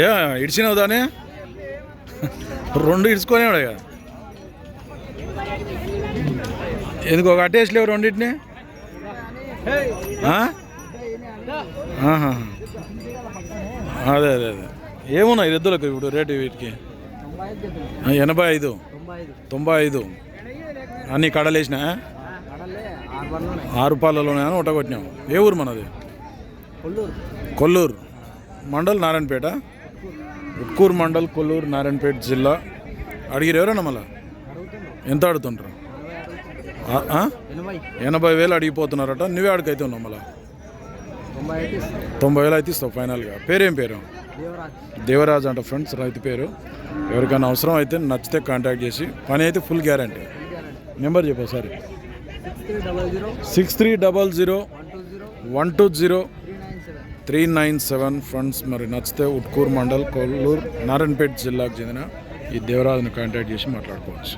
ఏ ఇడిచినావు దాన్ని? రెండు ఇడుచుకొనేవాడు కదా ఎందుకు ఒక అట్టేసలేవు రెండింటిని? ఆహా. అదే అదే అదే. ఏమున్నాయి ఎద్దులకు ఇప్పుడు రేటు వీటికి? ఎనభై ఐదు. తొంభై ఐదు. అన్నీ కడలేసినా? ఆరు పాలలోనే అని కొట్టినాం ఏ ఊరు మనది? కొల్లూరు. మండల్ నారాయణపేట. ఉట్కూరు మండల్ కొల్లూరు నారాయణపేట జిల్లా. అడిగిరు ఎవరన్నా మళ్ళా? ఎంత అడుగుతుంటారు ఆ? ఆ? ఎనభై. వేలు అడిగిపోతున్నారట. నువ్వే అడిగైతే ఉన్నావు మళ్ళా? తొంభై వేలు అయితే ఇస్తావు ఫైనల్గా. పేరేం పేరు? దేవరాజ్. అంట ఫ్రెండ్స్ రైతు పేరు. ఎవరికైనా అవసరం అయితే నచ్చితే కాంటాక్ట్ చేసి పని అయితే ఫుల్ గ్యారంటీ. నెంబర్ చెప్పు ఒకసారి. Six three double zero one two zero three nine seven friends మరి నచ్చితే ఉట్కూరు మండల్ కొల్లూరు నారాయణపేట జిల్లాకు చెందిన ఈ దేవరాజును కాంటాక్ట్ చేసి మాట్లాడుకోవచ్చు.